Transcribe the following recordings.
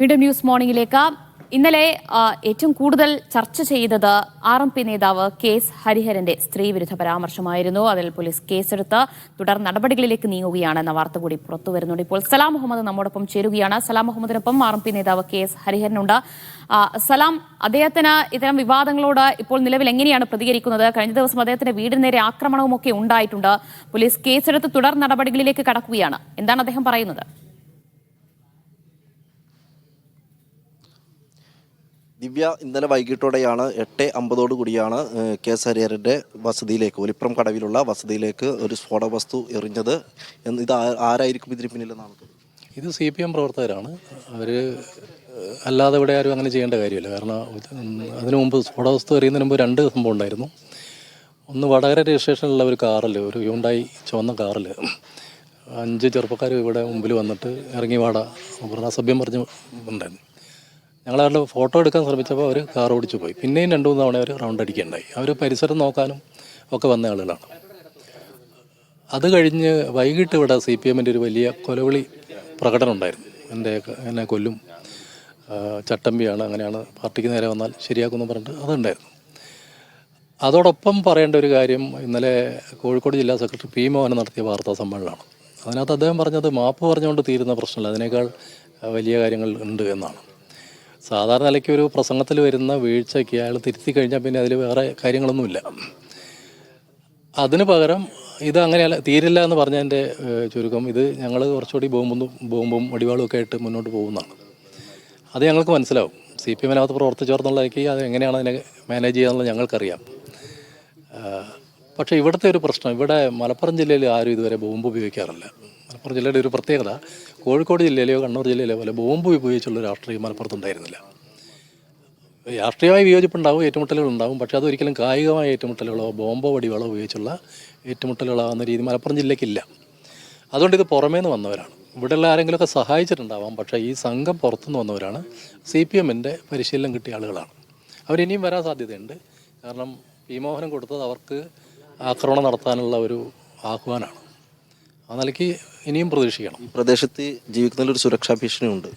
വീണ്ടും ന്യൂസ് മോർണിംഗിലേക്ക്. ഇന്നലെ ഏറ്റവും കൂടുതൽ ചർച്ച ചെയ്തത് ആർ എം പി നേതാവ് കെ എസ് ഹരിഹരന്റെ സ്ത്രീവിരുദ്ധ പരാമർശമായിരുന്നു. അതിൽ പോലീസ് കേസെടുത്ത് തുടർ നടപടികളിലേക്ക് നീങ്ങുകയാണെന്ന വാർത്ത കൂടി പുറത്തു വരുന്നുണ്ട്. ഇപ്പോൾ സലാം മുഹമ്മദ് നമ്മോടൊപ്പം ചേരുകയാണ്. സലാം മുഹമ്മദിനൊപ്പം ആർ എം പി നേതാവ് കെ എസ് ഹരിഹരനുണ്ട്. സലാം അദ്ദേഹത്തിന് ഇത്തരം വിവാദങ്ങളോട് ഇപ്പോൾ നിലവിൽ എങ്ങനെയാണ് പ്രതികരിക്കുന്നത്? കഴിഞ്ഞ ദിവസം അദ്ദേഹത്തിന്റെ വീടിന് നേരെ ആക്രമണവും ഒക്കെ ഉണ്ടായിട്ടുണ്ട്. പോലീസ് കേസെടുത്ത് തുടർ നടപടികളിലേക്ക് കടക്കുകയാണ്. എന്താണ് അദ്ദേഹം പറയുന്നത്? ദിവ്യ ഇന്നലെ വൈകിട്ടോടെയാണ് എട്ട് അമ്പതോടു കൂടിയാണ് കെ എസ് ഹരിഹരന്റെ വസതിയിലേക്ക് ഒലിപ്പുറം കടവിലുള്ള വസതിയിലേക്ക് ഒരു സ്ഫോടക വസ്തു എറിഞ്ഞത്. എന്ന് ഇത് ആരായിരിക്കും ഇതിന് പിന്നിലെന്നാണ്? ഇത് സി പി എം പ്രവർത്തകരാണ്. അവർ അല്ലാതെ ഇവിടെ ആരും അങ്ങനെ ചെയ്യേണ്ട കാര്യമില്ല. കാരണം അതിനു മുമ്പ് സ്ഫോടവസ്തു എറിയുന്നതിന് മുമ്പ് രണ്ട് സംഭവം ഉണ്ടായിരുന്നു. ഒന്ന് വടകര രജിസ്ട്രേഷനിലുള്ള ഒരു കാറിൽ ഒരു യുണ്ടായി ചുവന്ന കാറിൽ അഞ്ച് ചെറുപ്പക്കാർ ഇവിടെ മുമ്പിൽ വന്നിട്ട് ഇറങ്ങി വാട അസഭ്യം പറഞ്ഞ് ഉണ്ടായിരുന്നു ഞങ്ങൾ അവരുടെ ഫോട്ടോ എടുക്കാൻ ശ്രമിച്ചപ്പോൾ അവർ കാർ ഓടിച്ചു പോയി. പിന്നെയും രണ്ടു മൂന്ന് തവണ അവർ റൗണ്ട് അടിക്കുകയുണ്ടായി. അവർ പരിസരം നോക്കാനും ഒക്കെ വന്ന ആളുകളാണ്. അത് കഴിഞ്ഞ് വൈകിട്ട് ഇവിടെ സി പി എമ്മിന്റെ ഒരു വലിയ കൊലവിളി പ്രകടനം ഉണ്ടായിരുന്നു. എന്റെ എന്നെ കൊല്ലും ചട്ടമ്പിയാണ് അങ്ങനെയാണ് പാർട്ടിക്ക് നേരെ വന്നാൽ ശരിയാക്കുമെന്ന് പറഞ്ഞിട്ട് അതുണ്ടായിരുന്നു. അതോടൊപ്പം പറയേണ്ട ഒരു കാര്യം ഇന്നലെ കോഴിക്കോട് ജില്ലാ സെക്രട്ടറി പി മോഹൻ നടത്തിയ വാർത്താ സമ്മേളനമാണ്. അതിനകത്ത് അദ്ദേഹം പറഞ്ഞത് മാപ്പ് പറഞ്ഞുകൊണ്ട് തീരുന്ന പ്രശ്നമല്ല. അതിനേക്കാൾ വലിയ കാര്യങ്ങൾ ഉണ്ട് എന്നാണ്. സാധാരണ നിലയ്ക്ക് ഒരു പ്രസംഗത്തിൽ വരുന്ന വീഴ്ചയ്ക്ക് അയാൾ തിരുത്തി കഴിഞ്ഞാൽ പിന്നെ അതിൽ വേറെ കാര്യങ്ങളൊന്നുമില്ല. അതിന് പകരം ഇത് അങ്ങനെയല്ല തീരില്ല എന്ന് പറഞ്ഞതിന്റെ ചുരുക്കം ഇത് ഞങ്ങൾ കുറച്ചുകൂടി ബോംബും ബോംബും അടിവാളും ഒക്കെ ആയിട്ട് മുന്നോട്ട് പോകുന്നതാണ്. അത് ഞങ്ങൾക്ക് മനസ്സിലാവും. സി പി എമ്മിനകത്ത് പ്രവർത്തിച്ചോർന്നുള്ളതായിരിക്കും അത് എങ്ങനെയാണ് അതിനെ മാനേജ് ചെയ്യാന്നുള്ളത് ഞങ്ങൾക്കറിയാം. പക്ഷേ ഇവിടുത്തെ ഒരു പ്രശ്നം ഇവിടെ മലപ്പുറം ജില്ലയിൽ ആരും ഇതുവരെ ബോംബ് ഉപയോഗിക്കാറില്ല. മലപ്പുറം ജില്ലയുടെ ഒരു പ്രത്യേകത കോഴിക്കോട് ജില്ലയിലെയോ കണ്ണൂർ ജില്ലയിലെയോ പോലെ ബോംബ് ഉപയോഗിച്ചുള്ള രാഷ്ട്രീയം മലപ്പുറത്തുണ്ടായിരുന്നില്ല രാഷ്ട്രീയമായി വിയോജിപ്പുണ്ടാവും ഏറ്റുമുട്ടലുകൾ ഉണ്ടാവും പക്ഷേ അതൊരിക്കലും കായികമായ ഏറ്റുമുട്ടലുകളോ ബോംബോ വടികളോ ഉപയോഗിച്ചുള്ള ഏറ്റുമുട്ടലുകളാകുന്ന രീതി മലപ്പുറം ജില്ലയ്ക്കില്ല. അതുകൊണ്ട് ഇത് പുറമേ നിന്ന് വന്നവരാണ്. ഇവിടെയുള്ള ആരെങ്കിലുമൊക്കെ സഹായിച്ചിട്ടുണ്ടാവാം പക്ഷേ ഈ സംഘം പുറത്തുനിന്ന് വന്നവരാണ്. സി പി എമ്മിന്റെ പരിശീലനം കിട്ടിയ ആളുകളാണ്. അവരിനിയും വരാൻ സാധ്യതയുണ്ട്. കാരണം പി മോഹനം കൊടുത്തത് അവർക്ക് ആക്രമണം നടത്താനുള്ള ഒരു ആഹ്വാനമാണ് ആ നിലയ്ക്ക് ഇനിയും പ്രതീക്ഷിക്കണം. ഈ പ്രദേശത്ത് ജീവിക്കുന്നതിൽ ഒരു സുരക്ഷാ ഭീഷണിയുണ്ട്.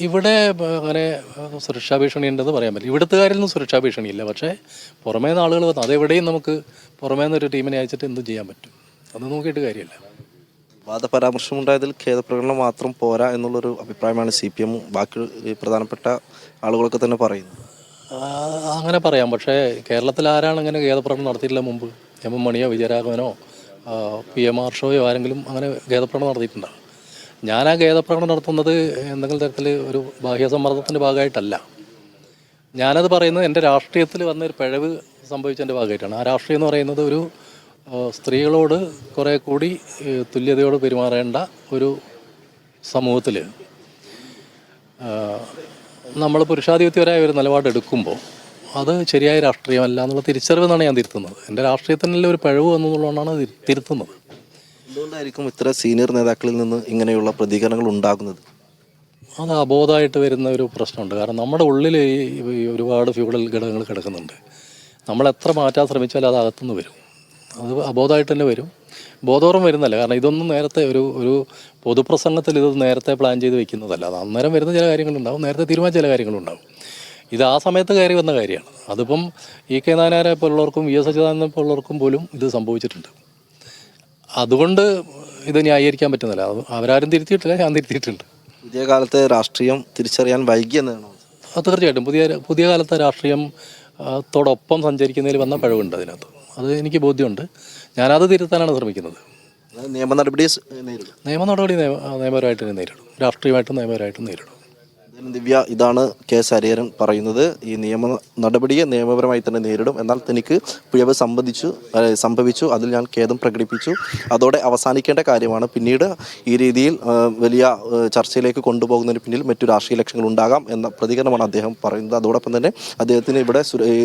ഇവിടെ അങ്ങനെ സുരക്ഷാ ഭീഷണി ഉണ്ടെന്ന് പറയാൻ പറ്റില്ല. ഇവിടുത്തുകാരിൽ നിന്നും സുരക്ഷാ ഭീഷണിയില്ല. പക്ഷേ പുറമേ നിന്ന് ആളുകൾ വന്നു അതെവിടെയും നമുക്ക് പുറമേ നിന്നൊരു ടീമിനെ അയച്ചിട്ട് എന്തും ചെയ്യാൻ പറ്റും? അത് നോക്കിയിട്ട് കാര്യമില്ല. വാദപരാമർശമുണ്ടായതിൽ ഖേദപ്രകടനം മാത്രം പോരാ എന്നുള്ളൊരു അഭിപ്രായമാണ് സി പി എമ്മും ബാക്കി പ്രധാനപ്പെട്ട ആളുകളൊക്കെ തന്നെ പറയുന്നത്. അങ്ങനെ പറയാം. പക്ഷേ കേരളത്തിൽ ആരാണ് ഇങ്ങനെ ഖേദപ്രകടനം നടത്തിയിട്ടില്ല മുമ്പ്? എം എം മണിയോ വിജയരാഘവനോ പി എം ആർ ഷോയോ ആരെങ്കിലും അങ്ങനെ ഖേദപ്രകടനം നടത്തിയിട്ടുണ്ടോ? ഞാൻ ആ ഖേദപ്രകടനം നടത്തുന്നത് എന്തെങ്കിലും തരത്തിൽ ഒരു ബാഹ്യ സമ്മർദ്ദത്തിന്റെ ഭാഗമായിട്ടല്ല. ഞാനത് പറയുന്നത് എന്റെ രാഷ്ട്രീയത്തിൽ വന്ന ഒരു പിഴവ് സംഭവിച്ചതിന്റെ ഭാഗമായിട്ടാണ്. ആ രാഷ്ട്രീയം എന്ന് പറയുന്നത് ഒരു സ്ത്രീകളോട് കുറേ കൂടി തുല്യതയോട് പെരുമാറേണ്ട ഒരു സമൂഹത്തിൽ നമ്മൾ പുരുഷാധിപത്യപരമായ ഒരു നിലപാടെടുക്കുമ്പോൾ അത് ശരിയായ രാഷ്ട്രീയമല്ല എന്നുള്ള തിരിച്ചറിവെന്നാണ് ഞാൻ തിരുത്തുന്നത്. എന്റെ രാഷ്ട്രീയത്തിനുള്ള ഒരു പിഴവ് എന്നുള്ളതുകൊണ്ടാണ് തിരുത്തുന്നത്. എന്തുകൊണ്ടായിരിക്കും ഇത്ര സീനിയർ നേതാക്കളിൽ നിന്ന് ഇങ്ങനെയുള്ള പ്രതികരണങ്ങൾ ഉണ്ടാകുന്നത്? അത് അബോധമായിട്ട് വരുന്ന ഒരു പ്രശ്നമുണ്ട്. കാരണം നമ്മുടെ ഉള്ളിൽ ഈ ഈ ഒരുപാട് ഫ്യൂഡൽ ഘടകങ്ങൾ കിടക്കുന്നുണ്ട്. നമ്മൾ എത്ര മാറ്റാൻ ശ്രമിച്ചാലും അത് അകത്തുനിന്ന് വരും. അത് അബോധമായിട്ട് തന്നെ വരും. ബോധപൂർവം വരുന്നല്ല കാരണം ഇതൊന്നും നേരത്തെ ഒരു ഒരു പൊതുപ്രസംഗത്തിൽ ഇത് നേരത്തെ പ്ലാൻ ചെയ്ത് വെക്കുന്നതല്ല. അത് അന്നേരം വരുന്ന ചില കാര്യങ്ങളുണ്ടാവും. നേരത്തെ തീരുമാനിച്ച ചില കാര്യങ്ങളുണ്ടാവും. ഇത് ആ സമയത്ത് കയറി വന്ന കാര്യമാണ്. അതിപ്പം ഇ കെ നായനാരെ പോലുള്ളവർക്കും വി എസ് അച്യുതാനന്ദനെ പോലുള്ളവർക്കും പോലും ഇത് സംഭവിച്ചിട്ടുണ്ട്. അതുകൊണ്ട് ഇത് ന്യായീകരിക്കാൻ പറ്റുന്നില്ല. അവരാരും തിരുത്തിയിട്ടില്ല ഞാൻ തിരുത്തിയിട്ടുണ്ട്. പുതിയ കാലത്തെ രാഷ്ട്രീയം തിരിച്ചറിയാൻ വൈകിയ അത് തീർച്ചയായിട്ടും. പുതിയ പുതിയ കാലത്തെ രാഷ്ട്രീയം തോടൊപ്പം സഞ്ചരിക്കുന്നതിൽ വന്ന പഴവുണ്ട് അതിനകത്ത്. അത് എനിക്ക് ബോധ്യമുണ്ട്. ഞാനത് തിരുത്താനാണ് ശ്രമിക്കുന്നത്. നിയമ നടപടി നിയമ നടപടി നിയമപരമായിട്ട് തന്നെ നേരിടും. രാഷ്ട്രീയമായിട്ടും നിയമപരമായിട്ടും നേരിടും. ദിവ്യ ഇതാണ് കെ എസ് ഹരിഹരൻ പറയുന്നത്. ഈ നിയമ നടപടിയെ നിയമപരമായി തന്നെ നേരിടും. എന്നാൽ തനിക്ക് പിഴവ് സംബന്ധിച്ചു സംഭവിച്ചു. അതിൽ ഞാൻ ഖേദം പ്രകടിപ്പിച്ചു. അതോടെ അവസാനിക്കേണ്ട കാര്യമാണ്. പിന്നീട് ഈ രീതിയിൽ വലിയ ചർച്ചയിലേക്ക് കൊണ്ടുപോകുന്നതിന് പിന്നിൽ മറ്റു രാഷ്ട്രീയ ലക്ഷ്യങ്ങൾ ഉണ്ടാകാം എന്ന പ്രതികരണമാണ് അദ്ദേഹം പറയുന്നത്. അതോടൊപ്പം തന്നെ അദ്ദേഹത്തിന് ഇവിടെ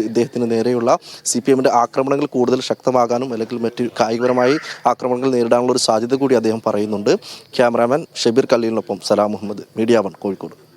ഇദ്ദേഹത്തിന് നേരെയുള്ള സി പി എമ്മിന്റെ ആക്രമണങ്ങൾ കൂടുതൽ ശക്തമാകാനും അല്ലെങ്കിൽ മറ്റു കായികപരമായി ആക്രമണങ്ങൾ നേരിടാനുള്ള ഒരു സാധ്യത കൂടി അദ്ദേഹം പറയുന്നുണ്ട്. ക്യാമറാമാൻ ഷബീർ കല്ലീലിനൊപ്പം സലാം മുഹമ്മദ് മീഡിയ വൺ കോഴിക്കോട്.